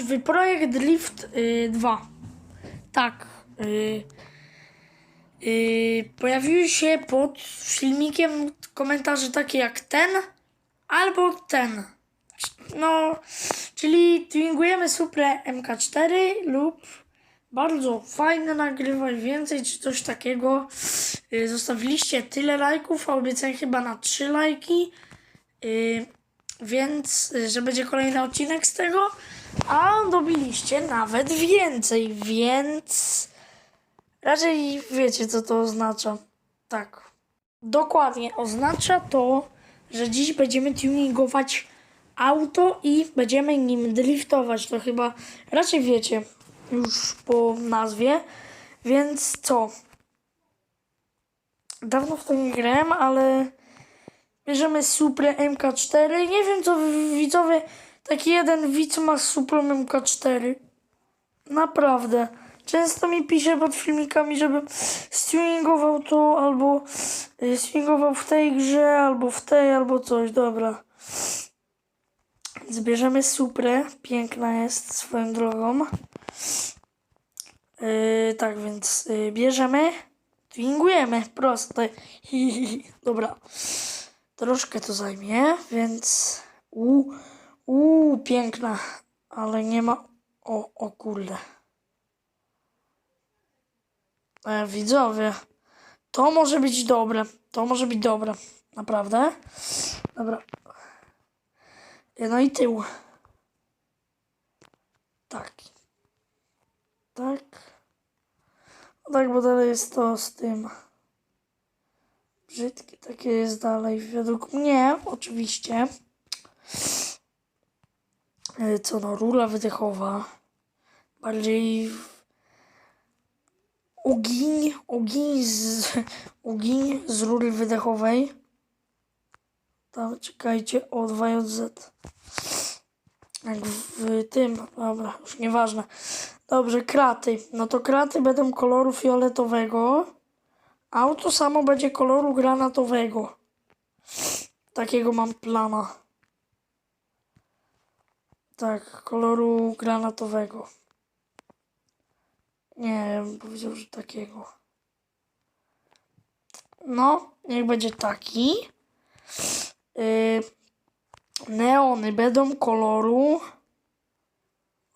w projekt Lift y, 2. Tak. Y, y, pojawiły się pod filmikiem komentarze takie jak ten albo ten. No, czyli twingujemy Supre MK4 lub bardzo fajne nagrywaj więcej czy coś takiego. Y, zostawiliście tyle lajków, a obiecałem chyba na 3 lajki. Y, więc, y, że będzie kolejny odcinek z tego. A dobiliście nawet więcej, więc raczej wiecie, co to oznacza. Tak. Dokładnie oznacza to, że dziś będziemy tuningować auto i będziemy nim driftować. To chyba raczej wiecie już po nazwie. Więc co? Dawno w to nie grałem, ale bierzemy Supra MK4. Nie wiem co widzowie, taki jeden widz ma Supra MK4. Naprawdę. Często mi pisze pod filmikami, żebym streamingował to, albo y, streamingował w tej grze, albo w tej, albo coś. Dobra. Zbierzemy Suprę. Piękna jest swoją drogą. Yy, tak więc yy, bierzemy. Twingujemy. Proste. Dobra. Troszkę to zajmie, więc. U, u, piękna. Ale nie ma. O, o kurde. E, widzowie. To może być dobre. To może być dobre. Naprawdę. Dobra. E, No i tył. Tak. Tak. No tak, bo dalej jest to z tym. Brzydkie takie jest dalej, według mnie, oczywiście. E, Co no, rura wydechowa. Bardziej ogień, ogień z, ogień z rury wydechowej. Tam, czekajcie, O2JZ. Jak w tym, dobra, już nieważne. Dobrze, kraty. No to kraty będą koloru fioletowego. Auto samo będzie koloru granatowego. Takiego mam plana. Tak, koloru granatowego. Nie, bym powiedział, że takiego. No, niech będzie taki. Yy, neony będą koloru.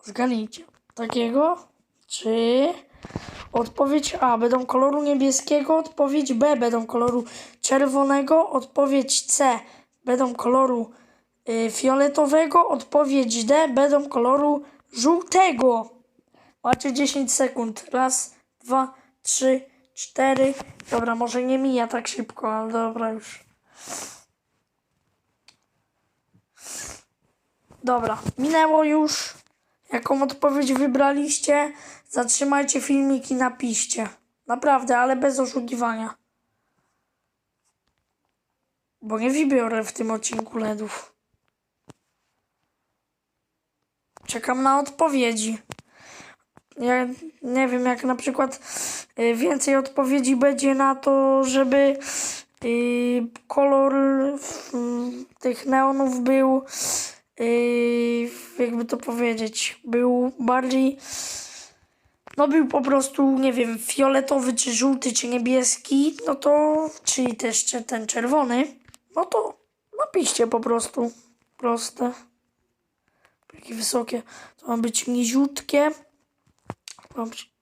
Zgadnijcie. Takiego? Czy odpowiedź A będą koloru niebieskiego, odpowiedź B będą koloru czerwonego, odpowiedź C będą koloru fioletowego, odpowiedź D będą koloru żółtego. Macie 10 sekund. Raz, dwa, trzy, cztery. Dobra, może nie mija tak szybko, ale dobra już. Dobra, minęło już. Jaką odpowiedź wybraliście? Zatrzymajcie filmik i napiszcie. Naprawdę, ale bez oszukiwania. Bo nie wybiorę w tym odcinku LEDów. Czekam na odpowiedzi. Ja nie wiem, jak na przykład y, więcej odpowiedzi będzie na to, żeby y, kolor tych neonów był yy, jakby to powiedzieć, był bardziej, no był po prostu, nie wiem, fioletowy, czy żółty, czy niebieski, no to, czy też ten czerwony, no to napiszcie po prostu, proste, jakie wysokie, to ma być niziutkie,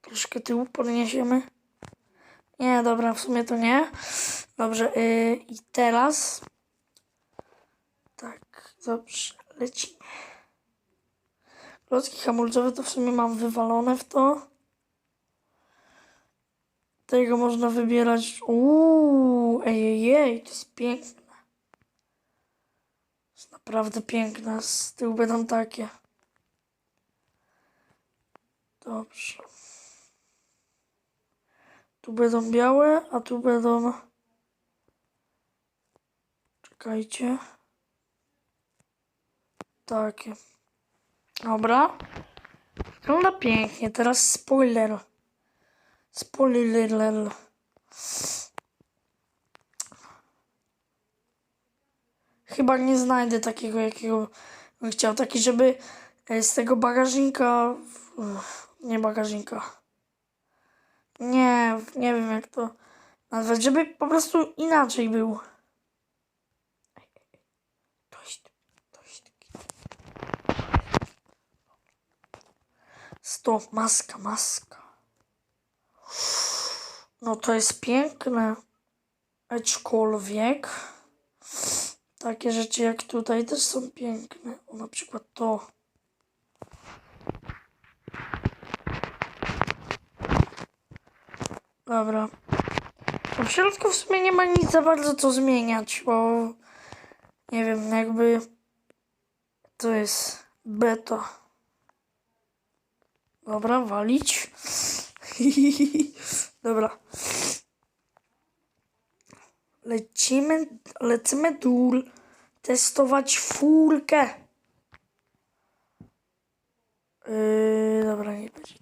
troszkę tyłu podniesiemy, nie, dobra, w sumie to nie, dobrze, yy, i teraz, tak, dobrze, lecimy. Klocki hamulcowe to w sumie mam wywalone w to. Tego można wybierać. Uuu, ej, ej, ej, to jest piękne. Naprawdę piękne. Z tyłu będą takie. Dobrze. Tu będą białe, a tu będą... Czekajcie. Takie. Dobra. Wygląda pięknie. Teraz spoiler. Spoiler. Chyba nie znajdę takiego, jakiego bym chciał. Taki, żeby e, z tego bagażnika. Uff, nie bagażnika. Nie, nie wiem jak to nazwać, żeby po prostu inaczej był. Stop, maska, maska. No to jest piękne. Aczkolwiek takie rzeczy jak tutaj też są piękne. O, na przykład to. Dobra. W środku w sumie nie ma nic za bardzo co zmieniać, bo nie wiem, jakby to jest beta. Dobra, walić. Dobra. Lecimy, lecimy dół, testować furkę. Yy, dobra, nie będzie.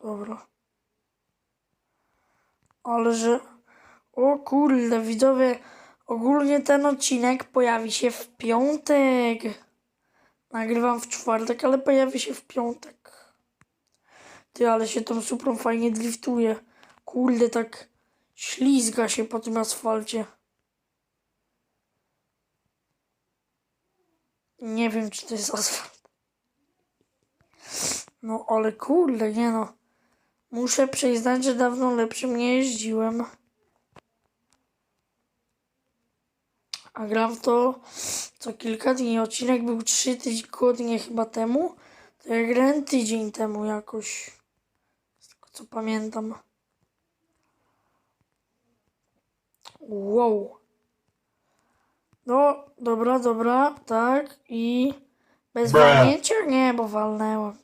Dobra. Ale że... O kurde, widzowie, ogólnie ten odcinek pojawi się w piątek. Nagrywam w czwartek, ale pojawi się w piątek. Ty, ale się tą suprą fajnie driftuje. Kurde, tak ślizga się po tym asfalcie. Nie wiem, czy to jest asfalt. No, ale kurde, nie no. Muszę przyznać, że dawno lepszym nie jeździłem. A gram to co kilka dni. Odcinek był trzy tygodnie chyba temu. To ja grałem tydzień temu jakoś. Co pamiętam. Wow. No, dobra, dobra, tak. I bez walnięcia? Nie, bo walnęłem.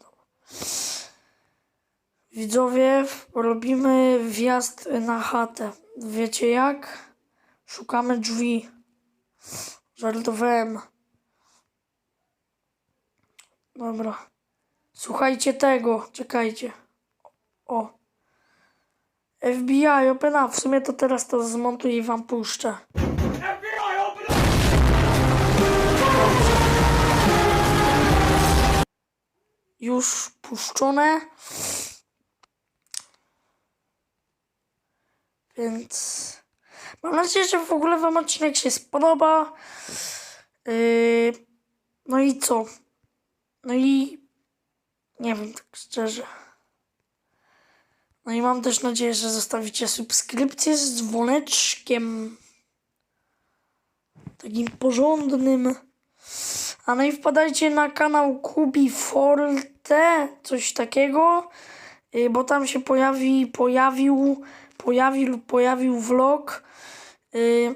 Widzowie, robimy wjazd na chatę. Wiecie jak? Szukamy drzwi. Żartowałem. Dobra. Słuchajcie tego, czekajcie. O. FBI, open up. W sumie to teraz to zmontuję i wam puszczę. FBI, open! Już puszczone. Więc mam nadzieję, że w ogóle wam odcinek się spodoba. Yy, no i co? No i nie wiem tak szczerze. No i mam też nadzieję, że zostawicie subskrypcję z dzwoneczkiem. Takim porządnym. A no i wpadajcie na kanał Kubi Forte, coś takiego, y, bo tam się pojawi, pojawił, pojawił, pojawił vlog y,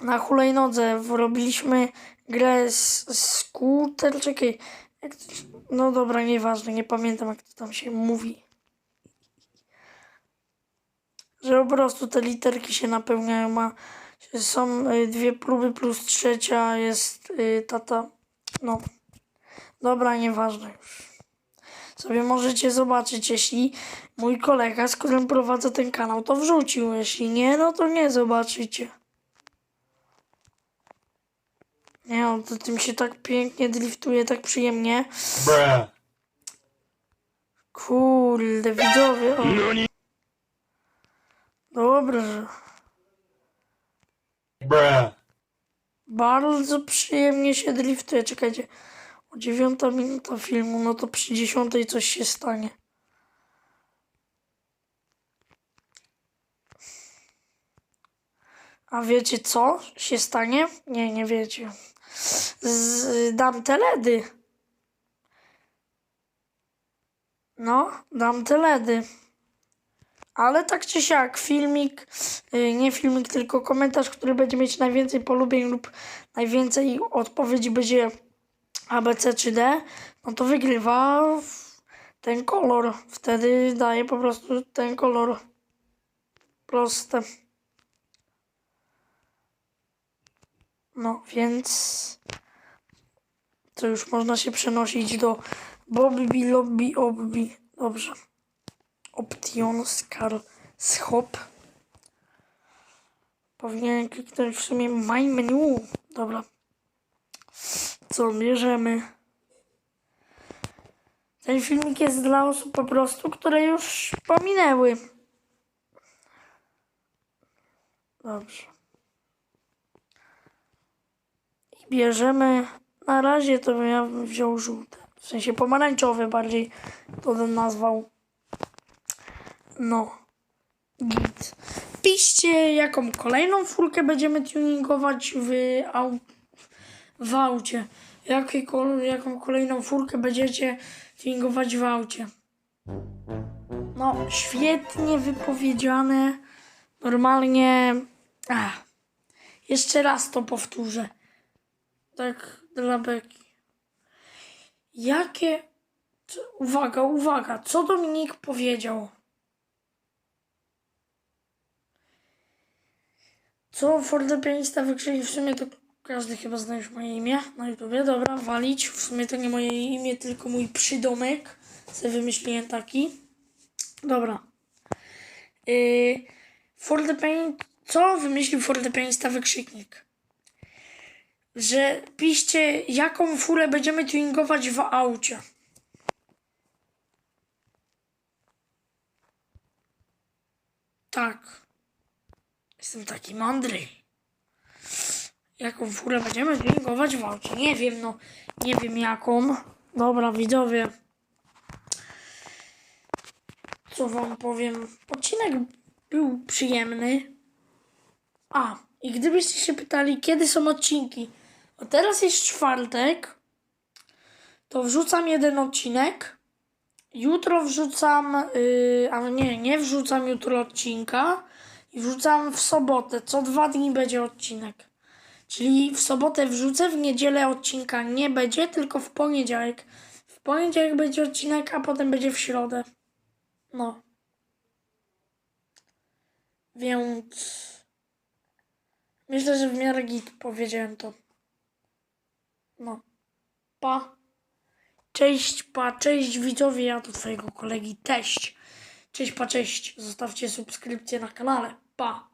na hulajnodze. Robiliśmy grę z skuter, czekaj, no dobra, nieważne, nie pamiętam jak to tam się mówi. Że po prostu te literki się napełniają, a są y, dwie próby plus trzecia jest y, tata. No. Dobra, nieważne już. Sobie możecie zobaczyć, jeśli mój kolega, z którym prowadzę ten kanał, to wrzucił. Jeśli nie, no to nie zobaczycie. Nie, no to tym się tak pięknie driftuje, tak przyjemnie. Kurde, widzowie. O. Dobra, że Bruh. bardzo przyjemnie się driftuje. Czekajcie, o dziewiąta minuta filmu, no to przy dziesiątej coś się stanie. A wiecie co się stanie? Nie, nie wiecie. Z, dam teledy. No, dam teledy. Ale tak czy siak, filmik, y, nie filmik, tylko komentarz, który będzie mieć najwięcej polubień lub najwięcej odpowiedzi będzie ABC czy D, no to wygrywa ten kolor. Wtedy daje po prostu ten kolor. Proste. No więc to już można się przenosić do Bobby Lobby Obby. Dobrze. Option Scar Schop. Powinien kliknąć w sumie My Menu. Dobra. Co bierzemy? Ten filmik jest dla osób po prostu, które już pominęły. Dobrze. I bierzemy. Na razie to ja bym wziął żółte. W sensie pomarańczowe bardziej to bym nazwał. No. Git. Piszcie, jaką kolejną furkę będziemy tuningować w, au, w aucie. Jakie, jaką kolejną furkę będziecie tuningować w aucie. No, świetnie wypowiedziane. Normalnie. Ach. Jeszcze raz to powtórzę. Tak dla beki. Jakie. Uwaga, uwaga. Co Dominik powiedział? Co fortepianista wykrzykli w sumie to każdy chyba zna już moje imię na YouTubie. Dobra, walić. W sumie to nie moje imię, tylko mój przydomek. Se wymyśliłem taki. Dobra. Yy, fortepian... Co wymyślił fortepianista wykrzyknik? Że piszcie, jaką furę będziemy tuningować w aucie. Tak. Jestem taki mądry. Jaką furę będziemy tuningować w aucie? Nie wiem, no. Nie wiem jaką. Dobra, widzowie. Co wam powiem? Odcinek był przyjemny. A, i gdybyście się pytali, kiedy są odcinki? O teraz jest czwartek. To wrzucam jeden odcinek. Jutro wrzucam, yy, a nie, nie wrzucam jutro odcinka. I wrzucam w sobotę. Co dwa dni będzie odcinek. Czyli w sobotę wrzucę, w niedzielę odcinka nie będzie, tylko w poniedziałek. W poniedziałek będzie odcinek, a potem będzie w środę. No. Więc myślę, że w miarę git powiedziałem to. No. Pa. Cześć, pa, cześć widzowie, ja tu twojego kolegi teść. Cześć, pa, cześć. Zostawcie subskrypcję na kanale. Pa.